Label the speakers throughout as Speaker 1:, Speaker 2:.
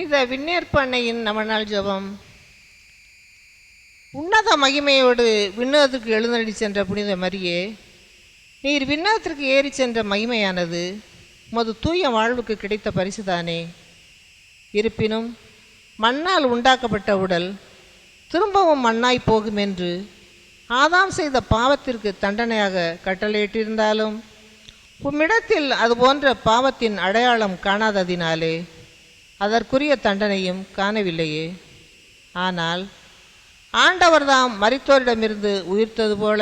Speaker 1: புனித விண்ணேற்ப அன்னையின் நமநாள் ஜபம். உன்னத மகிமையோடு விண்ணகத்துக்கு எழுந்தடி சென்ற புனித மரியே நீர் விண்ணகத்திற்கு ஏறி சென்ற மகிமையானது உமது தூய வாழ்வுக்கு கிடைத்த பரிசுதானே. இருப்பினும் மண்ணால் உண்டாக்கப்பட்ட உடல் திரும்பவும் மண்ணாய் போகும் என்று ஆதாம் செய்த பாவத்திற்கு தண்டனையாக கட்டளையிட்டிருந்தாலும் உம்மிடத்தில் அதுபோன்ற பாவத்தின் அடையாளம் காணாததினாலே அதற்குரிய தண்டனையும் காணவில்லையே. ஆனால் ஆண்டவர்தாம் மறித்தோரிடமிருந்து உயிர்த்தது போல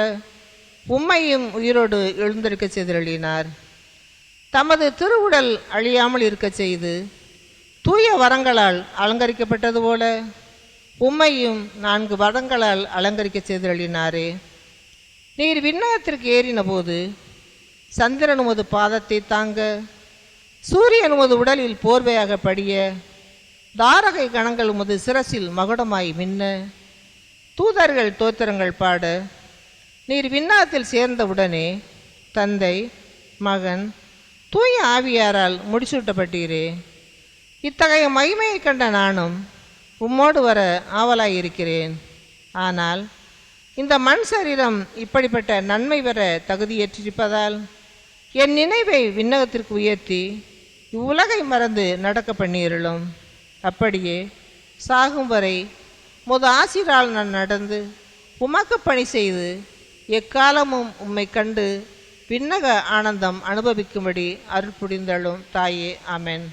Speaker 1: உம்மையும் உயிரோடு எழுந்திருக்கச் செய்தருளினார். தமது திருவுடல் அழியாமல் இருக்கச் செய்து தூய வரங்களால் அலங்கரிக்கப்பட்டது போல உம்மையும் நான்கு வரங்களால் அலங்கரிக்க செய்தருளினாரே. நீர் விண்ணகத்திற்கு ஏறின போது சந்திரன் உமது பாதத்தை தாங்க சூரியன் உமது உடலில் போர்வையாக படிய தாரகை கணங்கள் உமது சிரசில் மகுடமாய் மின்ன தூதர்கள் தோத்திரங்கள் பாட நீர் விண்ணகத்தில் சேர்ந்தவுடனே தந்தை மகன் தூய ஆவியாரால் முடிசூட்டப்பட்டீரே. இத்தகைய மகிமையை கண்ட நானும் உம்மோடு வர ஆவலாயிருக்கிறேன். ஆனால் இந்த மண் சரீரம் இப்படிப்பட்ட நன்மை பெற தகுதியேற்றிருப்பதால் என் நினைவை விண்ணகத்திற்கு உயர்த்தி இவ்வுலகை மறந்து நடக்க பண்ணியிருளும். அப்படியே சாகும் வரை முத ஆசிரால் நான் நடந்து உமக்கு பணி செய்து எக்காலமும் உம்மை கண்டு விண்ணக ஆனந்தம் அனுபவிக்கும்படி அருள் புரிந்தளும் தாயே. அமேன்